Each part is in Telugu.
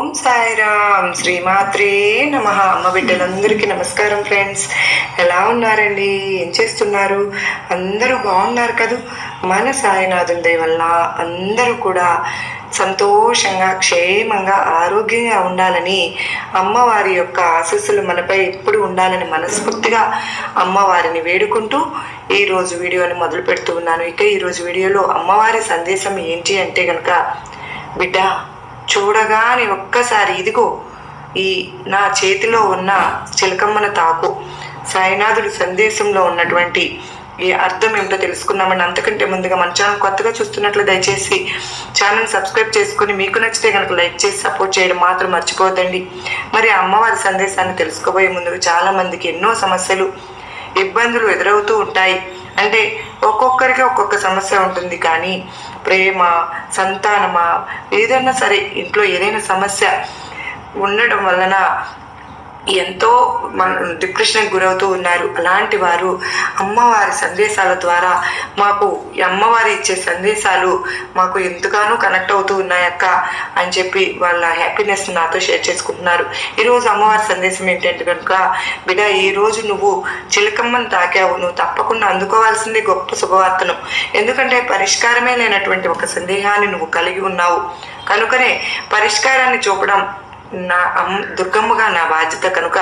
ఓం సాయిరామ్. శ్రీమాత్రే నమ. అమ్మ బిడ్డలందరికీ నమస్కారం ఫ్రెండ్స్. ఎలా ఉన్నారండి? ఏం చేస్తున్నారు? అందరూ బాగున్నారు కదూ? మన సాయినాథుని దయ వల్ల అందరూ కూడా సంతోషంగా క్షేమంగా ఆరోగ్యంగా ఉండాలని అమ్మవారి యొక్క ఆశీస్సులు మనపై ఎప్పుడు ఉండాలని మనస్ఫూర్తిగా అమ్మవారిని వేడుకుంటూ ఈరోజు వీడియోని మొదలు పెడుతూ ఉన్నాను. ఇక ఈరోజు వీడియోలో అమ్మవారి సందేశం ఏంటి అంటే కనుక బిడ్డ చూడగానే ఒక్కసారి ఇదిగో ఈ నా చేతిలో ఉన్న చిలకమ్మన తాకు సాయినాథుడి సందేశంలో ఉన్నటువంటి ఈ అర్థం ఏమిటో తెలుసుకుందామని అంతకంటే ముందుగా మన ఛానల్ కొత్తగా చూస్తున్నట్లు దయచేసి ఛానల్ సబ్స్క్రైబ్ చేసుకుని మీకు నచ్చితే కనుక లైక్ చేసి సపోర్ట్ చేయడం మాత్రం మర్చిపోదండి మరి అమ్మవారి సందేశాన్ని తెలుసుకోబోయే ముందుగా చాలామందికి ఎన్నో సమస్యలు ఇబ్బందులు ఎదురవుతూ ఉంటాయి. అంటే ఒక్కొక్కరికి ఒక్కొక్క సమస్య ఉంటుంది కానీ ప్రేమ సంతానమా ఏదైనా సరే ఇంట్లో ఏదైనా సమస్య ఉండడం వలన ఎంతో మన డిప్రెషన్కి గురవుతూ ఉన్నారు. అలాంటి వారు అమ్మవారి సందేశాల ద్వారా మాకు ఈ అమ్మవారి ఇచ్చే సందేశాలు మాకు ఎంతగానో కనెక్ట్ అవుతూ ఉన్నాయక్క అని చెప్పి వాళ్ళ హ్యాపీనెస్ నాతో షేర్ చేసుకుంటున్నారు. ఈరోజు అమ్మవారి సందేశం ఏంటంటే కనుక బిడ్డ ఈరోజు నువ్వు చిలకమ్మని తాకావు. నువ్వు తప్పకుండా అందుకోవాల్సింది గొప్ప శుభవార్తను. ఎందుకంటే పరిష్కారమే లేనటువంటి ఒక సందేహాన్ని నువ్వు కలిగి ఉన్నావు. కనుకనే పరిష్కారాన్ని చూపడం నా అమ్మ దుర్గమ్మగా నా బాధ్యత కనుక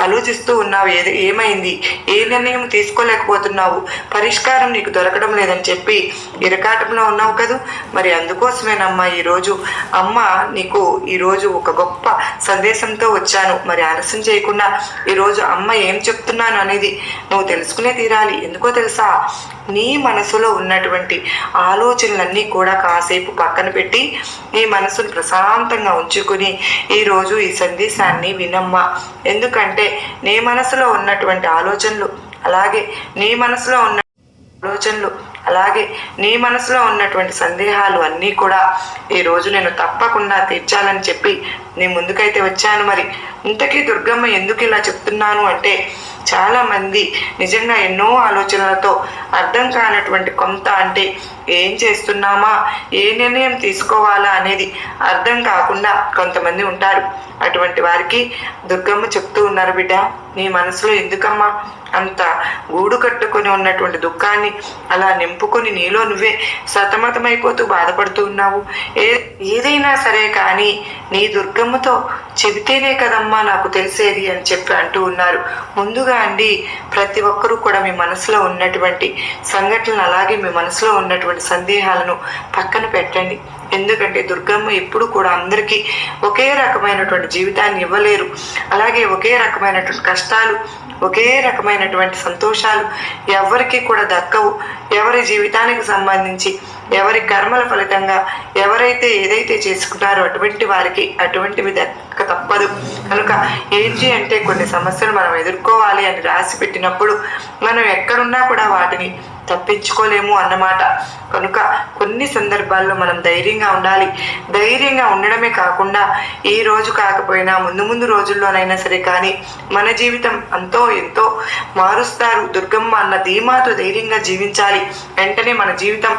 ఆలోచిస్తూ ఉన్నావు ఏది ఏమైంది? ఏ నిర్ణయం తీసుకోలేకపోతున్నావు? పరిష్కారం నీకు దొరకడం లేదని చెప్పి ఇరకాటంలో ఉన్నావు కదూ? మరి అందుకోసమేనమ్మా ఈరోజు. అమ్మ నీకు ఈరోజు ఒక గొప్ప సందేశంతో వచ్చాను. మరి ఆలస్యం చేయకుండా ఈరోజు అమ్మ ఏం చెప్తున్నాను అనేది నువ్వు తెలుసుకునే తీరాలి. ఎందుకో తెలుసా? నీ మనసులో ఉన్నటువంటి ఆలోచనలన్నీ కూడా కాసేపు పక్కన పెట్టి నీ మనసును ప్రశాంతంగా ఉంచుకుని ఈరోజు ఈ సందేశాన్ని వినమ్మా. ఎందుకంటే నీ మనసులో ఉన్నటువంటి ఆలోచనలు అలాగే నీ మనసులో ఉన్న ఆలోచనలు అలాగే నీ మనసులో ఉన్నటువంటి సందేహాలు అన్నీ కూడా ఈరోజు నేను తప్పకుండా తీర్చాలని చెప్పి నీ ముందుకైతే వచ్చాను మరి. ఇంతకీ దుర్గమ్మ ఎందుకు ఇలా చెప్తున్నాను అంటే చాలామంది నిజంగా ఎన్నో ఆలోచనలతో అర్థం కానటువంటి కొంత అంటే ఏం చేస్తున్నామా? ఏ నిర్ణయం తీసుకోవాలా అనేది అర్థం కాకుండా కొంతమంది ఉంటారు. అటువంటి వారికి దుర్గమ్మ చెప్తూ ఉన్నారు బిడ్డ నీ మనసులో ఎందుకమ్మా అంత గూడు కట్టుకొని ఉన్నటువంటి దుఃఖాన్ని అలా నింపుకొని నీలో నువ్వే సతమతమైపోతూ బాధపడుతూ ఉన్నావు? ఏ ఏదైనా సరే కానీ నీ దుర్గమ్మతో చెబితేనే కదమ్మా నాకు తెలిసేది అని చెప్పి అంటూ ఉన్నారు. ముందుగా అండి ప్రతి ఒక్కరూ కూడా మీ మనసులో ఉన్నటువంటి సంఘటనలు అలాగే మీ మనసులో ఉన్నటువంటి సందేహాలను పక్కన పెట్టండి. ఎందుకంటే దుర్గమ్మ ఎప్పుడు కూడా అందరికీ ఒకే రకమైనటువంటి జీవితాన్ని ఇవ్వలేరు. అలాగే ఒకే రకమైనటువంటి కష్టాలు ఒకే రకమైనటువంటి సంతోషాలు ఎవరికి కూడా దక్కవు. ఎవరి జీవితానికి సంబంధించి ఎవరి కర్మల ఫలితంగా ఎవరైతే ఏదైతే చేసుకున్నారో అటువంటి వారికి అటువంటివి దక్క తప్పదు. కనుక ఏంటి అంటే కొన్ని సమస్యలు మనం ఎదుర్కోవాలి అని రాసి పెట్టినప్పుడు మనం ఎక్కడున్నా కూడా వాటిని తప్పించుకోలేము అన్నమాట. కనుక కొన్ని సందర్భాల్లో మనం ధైర్యంగా ఉండాలి. ధైర్యంగా ఉండడమే కాకుండా ఈ రోజు కాకపోయినా ముందు ముందు రోజుల్లోనైనా సరే కానీ మన జీవితం అంతో ఎంతో మారుస్తారు. దుర్గమ్మ అన్న ధీమాతో ధైర్యంగా జీవించాలి. వెంటనే మన జీవితం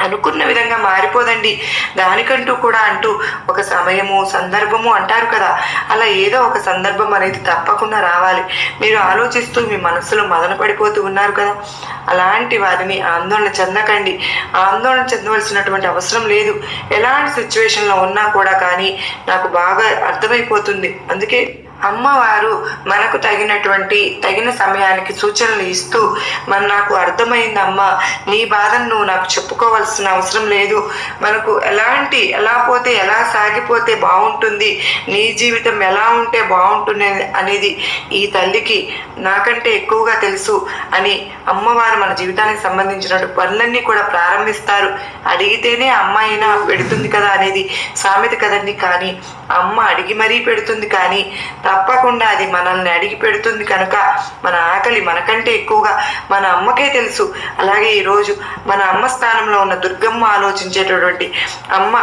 అనుకున్న విధంగా మారిపోదండి. దానికంటూ కూడా అంటూ ఒక సమయము సందర్భము అంటారు కదా. అలా ఏదో ఒక సందర్భం అనేది తప్పకుండా రావాలి. మీరు ఆలోచిస్తూ మీ మనసులో మదన పడిపోతూ ఉన్నారు కదా. అలాంటి వారిని ఆందోళన చెందకండి. ఆందోళన చెందవలసినటువంటి అవసరం లేదు. ఎలాంటి సిచ్యువేషన్లో ఉన్నా కూడా కానీ నాకు బాగా అర్థమైపోతుంది. అందుకే అమ్మవారు మనకు తగినటువంటి తగిన సమయానికి సూచనలు ఇస్తూ మన నాకు అర్థమైందమ్మా నీ బాధను నువ్వు నాకు చెప్పుకోవాల్సిన అవసరం లేదు. మనకు ఎలాంటి ఎలా పోతే ఎలా సాగిపోతే బాగుంటుంది? నీ జీవితం ఎలా ఉంటే బాగుంటుంది అనేది ఈ తల్లికి నాకంటే ఎక్కువగా తెలుసు అని అమ్మవారు మన జీవితానికి సంబంధించిన పనులన్నీ కూడా ప్రారంభిస్తారు. అడిగితేనే అమ్మ అయినా పెడుతుంది కదా అనేది సామెత కదండి. కానీ అమ్మ అడిగి మరీ పెడుతుంది కానీ తప్పకుండా అది మనల్ని అడిగి పెడుతుంది కనుక మన ఆకలి మనకంటే ఎక్కువగా మన అమ్మకే తెలుసు. అలాగే ఈరోజు మన అమ్మ స్థానంలో ఉన్న దుర్గమ్మ ఆలోచించేటటువంటి అమ్మ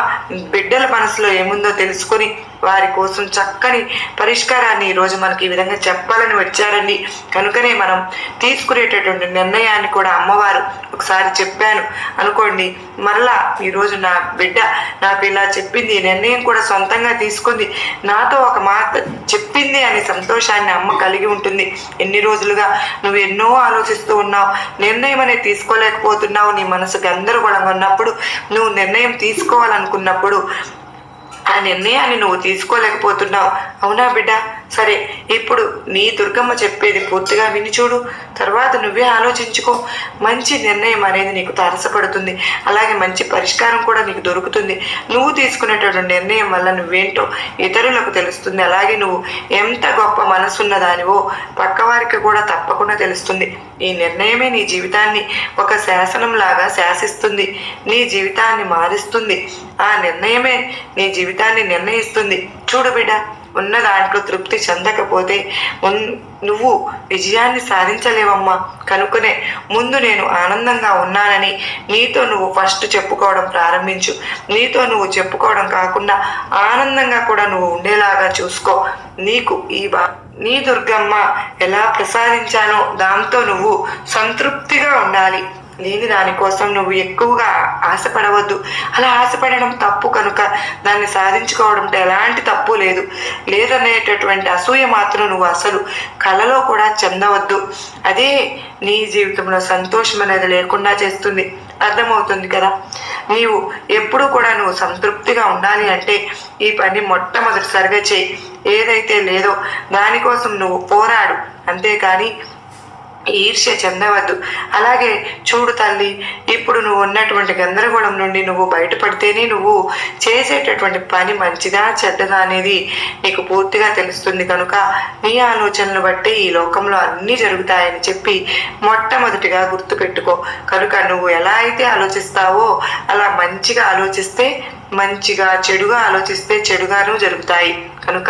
బిడ్డల మనసులో ఏముందో తెలుసుకొని వారి కోసం చక్కని పరిష్కారాన్ని ఈరోజు మనకి ఈ విధంగా చెప్పాలని వచ్చారండి. కనుకనే మనం తీసుకునేటటువంటి నిర్ణయాన్ని కూడా అమ్మవారు ఒకసారి చెప్పాను. అనుకోండి మరలా ఈరోజు నా బిడ్డ నాకు ఇలా చెప్పింది నిర్ణయం కూడా సొంతంగా తీసుకుంది నాతో ఒక మాట చెప్పింది అనే సంతోషాన్ని అమ్మ కలిగి ఉంటుంది. ఎన్ని రోజులుగా నువ్వు ఎన్నో ఆలోచిస్తూ ఉన్నావు నిర్ణయం అనేది తీసుకోలేకపోతున్నావు నీ మనసు గందరగోళంగా ఉన్నప్పుడు నువ్వు నిర్ణయం తీసుకోవాలనుకున్నప్పుడు ఆ నిర్ణయాన్ని నువ్వు తీసుకోలేకపోతున్నావు. అవునా బిడ్డ? సరే ఇప్పుడు నీ దుర్గమ్మ చెప్పేది పూర్తిగా విని చూడు. తర్వాత నువ్వే ఆలోచించుకో. మంచి నిర్ణయం అనేది నీకు తారసపడుతుంది. అలాగే మంచి పరిష్కారం కూడా నీకు దొరుకుతుంది. నువ్వు తీసుకునేటటువంటి నిర్ణయం వల్ల నువ్వేంటో ఇతరులకు తెలుస్తుంది. అలాగే నువ్వు ఎంత గొప్ప మనసున్న దానివో పక్కవారికి కూడా తప్పకుండా తెలుస్తుంది. ఈ నిర్ణయమే నీ జీవితాన్ని ఒక శాసనంలాగా శాసిస్తుంది. నీ జీవితాన్ని మారుస్తుంది. ఆ నిర్ణయమే నీ జీవితాన్ని నిర్ణయిస్తుంది. చూడు బిడ్డ. ఉన్న దాంట్లో తృప్తి చెందకపోతే నువ్వు విజయాన్ని సాధించలేవమ్మా. కనుకనే ముందు నేను ఆనందంగా ఉన్నానని నీతో నువ్వు ఫస్ట్ చెప్పుకోవడం ప్రారంభించు. నీతో నువ్వు చెప్పుకోవడం కాకుండా ఆనందంగా కూడా నువ్వు ఉండేలాగా చూసుకో. నీకు ఈ బా నీ దుర్గమ్మ ఎలా ప్రసాదించానో దాంతో నువ్వు సంతృప్తిగా ఉండాలి. లేని దానికోసం నువ్వు ఎక్కువగా ఆశపడవద్దు. అలా ఆశపడడం తప్పు కనుక దాన్ని సాధించుకోవడంతో ఎలాంటి తప్పు లేదు. లేదనేటటువంటి అసూయ మాత్రం నువ్వు అసలు కలలో కూడా చెందవద్దు. అదే నీ జీవితంలో సంతోషం అనేది లేకుండా చేస్తుంది. అర్థమవుతుంది కదా? నీవు ఎప్పుడు కూడా నువ్వు సంతృప్తిగా ఉండాలి అంటే ఈ పని మొట్టమొదటిసారిగా చేయి. ఏదైతే లేదో దానికోసం నువ్వు పోరాడు. అంతేకాని ఈర్ష్య చెందవద్దు. అలాగే చూడు తల్లి ఇప్పుడు నువ్వు ఉన్నటువంటి గందరగోళం నుండి నువ్వు బయటపడితేనే నువ్వు చేసేటటువంటి పని మంచిదా చెడ్డదా అనేది నీకు పూర్తిగా తెలుస్తుంది కనుక నీ ఆలోచనలు బట్టి ఈ లోకంలో అన్నీ జరుగుతాయని చెప్పి మొట్టమొదటిగా గుర్తుపెట్టుకో. కనుక నువ్వు ఎలా అయితే ఆలోచిస్తావో అలా మంచిగా ఆలోచిస్తే మంచిగా చెడుగా ఆలోచిస్తే చెడుగాను జరుగుతాయి. కనుక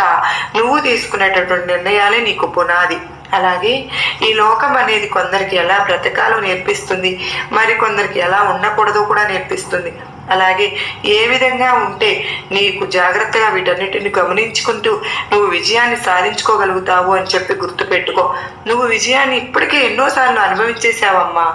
నువ్వు తీసుకునేటటువంటి నిర్ణయాలే నీకు పునాది. అలాగే ఈ లోకం అనేది కొందరికి ఎలా బ్రతకాలో నేర్పిస్తుంది మరి కొందరికి ఎలా ఉండకూడదు కూడా నేర్పిస్తుంది. అలాగే ఏ విధంగా ఉంటే నీకు జాగ్రత్తగా వీటన్నిటిని గమనించుకుంటూ నువ్వు విజయాన్ని సాధించుకోగలుగుతావు అని చెప్పి గుర్తుపెట్టుకో. నువ్వు విజయాన్ని ఇప్పటికే ఎన్నోసార్లు అనుభవించేసావమ్మా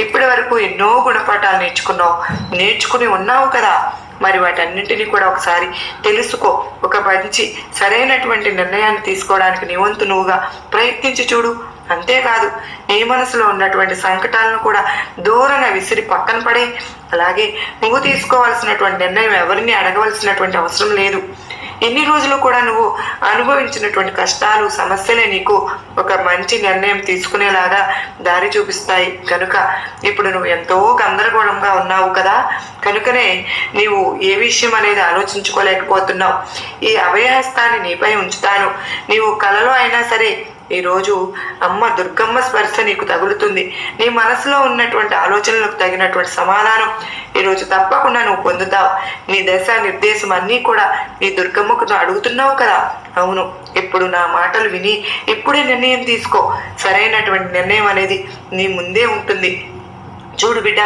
ఇప్పటి వరకు ఎన్నో గుణపాఠాలు నేర్చుకున్నావు. నేర్చుకుని ఉన్నావు కదా. మరి వాటన్నింటినీ కూడా ఒకసారి తెలుసుకో. ఒక మంచి సరైనటువంటి నిర్ణయాన్ని తీసుకోవడానికి నీ వంతు నువ్వుగా ప్రయత్నించి చూడు. అంతేకాదు నీ మనసులో ఉన్నటువంటి సంకటాలను కూడా దూరంగా విసిరి పక్కన పడే. అలాగే నువ్వు తీసుకోవాల్సినటువంటి నిర్ణయం ఎవరిని అడగవలసినటువంటి అవసరం లేదు. ఎన్ని రోజులు కూడా నువ్వు అనుభవించినటువంటి కష్టాలు సమస్యలే నీకు ఒక మంచి నిర్ణయం తీసుకునేలాగా దారి చూపిస్తాయి. కనుక ఇప్పుడు నువ్వు ఎంతో గందరగోళంగా ఉన్నావు కదా. కనుకనే నీవు ఏ విషయం అనేది ఆలోచించుకోలేకపోతున్నావు. ఈ అభయహస్తాన్ని నీపై ఉంచుతాను. నీవు కలలో అయినా సరే ఈరోజు అమ్మ దుర్గమ్మ స్పర్శ నీకు తగులుతుంది. నీ మనసులో ఉన్నటువంటి ఆలోచనలకు తగినటువంటి సమాధానం ఈరోజు తప్పకుండా నువ్వు పొందుతావు. నీ దశ నిర్దేశం అన్నీ కూడా నీ దుర్గమ్మకు నువ్వు అడుగుతున్నావు కదా. అవును ఇప్పుడు నా మాటలు విని ఇప్పుడే నిర్ణయం తీసుకో. సరైనటువంటి నిర్ణయం అనేది నీ ముందే ఉంటుంది. చూడు బిడ్డ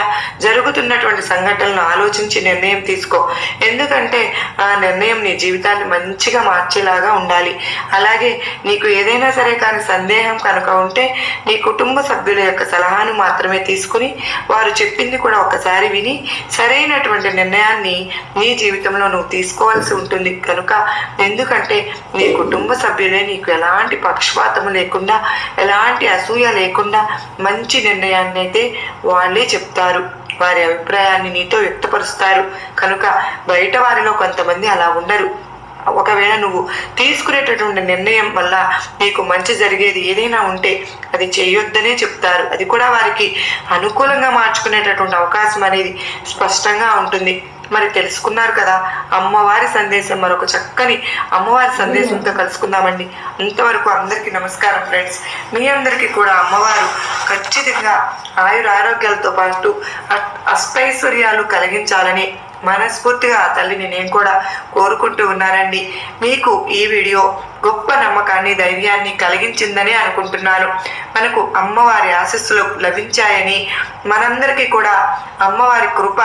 జరుగుతున్నటువంటి సంఘటనలను ఆలోచించి నిర్ణయం తీసుకో. ఎందుకంటే ఆ నిర్ణయం నీ జీవితాన్ని మంచిగా మార్చేలాగా ఉండాలి. అలాగే నీకు ఏదైనా సరే కానీ సందేహం కనుక ఉంటే నీ కుటుంబ సభ్యుల యొక్క సలహాను మాత్రమే తీసుకుని వారు చెప్పింది కూడా ఒకసారి విని సరైనటువంటి నిర్ణయాన్ని నీ జీవితంలో నువ్వు తీసుకోవాల్సి ఉంటుంది కనుక ఎందుకంటే నీ కుటుంబ సభ్యులే నీకు ఎలాంటి పక్షపాతం లేకుండా ఎలాంటి అసూయ లేకుండా మంచి నిర్ణయాన్ని అయితే వాళ్ళే చెప్తారు. వారి అభిప్రాయాన్ని నీతో వ్యక్తపరుస్తారు. కనుక బయట వారిలో కొంతమంది అలా ఉండరు. ఒకవేళ నువ్వు తీసుకునేటటువంటి నిర్ణయం వల్ల నీకు మంచి జరిగేది ఏదైనా ఉంటే అది చేయొద్దనే చెప్తారు. అది కూడా వారికి అనుకూలంగా మార్చుకునేటటువంటి అవకాశం అనేది స్పష్టంగా ఉంటుంది. మరి తెలుసుకున్నారు కదా అమ్మవారి సందేశం మరొక చక్కని అమ్మవారి సందేశంతో కలుసుకుందామండి. అంతవరకు అందరికీ నమస్కారం ఫ్రెండ్స్. మీ అందరికీ కూడా అమ్మవారు ఖచ్చితంగా ఆయుర ఆరోగ్యాలతో పాటు అ- అష్టైశ్వర్యాలు కలిగించాలని మనస్ఫూర్తిగా ఆ తల్లిని నేను కూడా కోరుకుంటూ ఉన్నానండి. మీకు ఈ వీడియో గొప్ప నమ్మకాన్ని ధైర్యాన్ని కలిగించిందని అనుకుంటున్నాను. మనకు అమ్మవారి ఆశస్సులు లభించాయని మనందరికీ కూడా అమ్మవారి కృప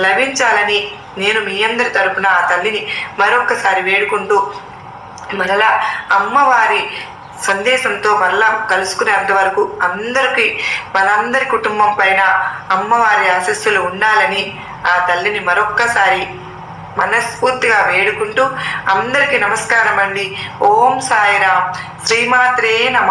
లభించాలని నేను మీ అందరి తరపున ఆ తల్లిని మరొక్కసారి వేడుకుంటూ మరలా అమ్మవారి సందేశంతో మరలా కలుసుకునేంత వరకు అందరికీ మనందరి కుటుంబం పైన అమ్మవారి ఆశస్సులు ఉండాలని ఆ తల్లిని మరొక్కసారి మనస్ఫూర్తిగా వేడుకుంటూ అందరికీ నమస్కారం అండి ఓం సాయిరామ్. శ్రీమాత్రే నమ.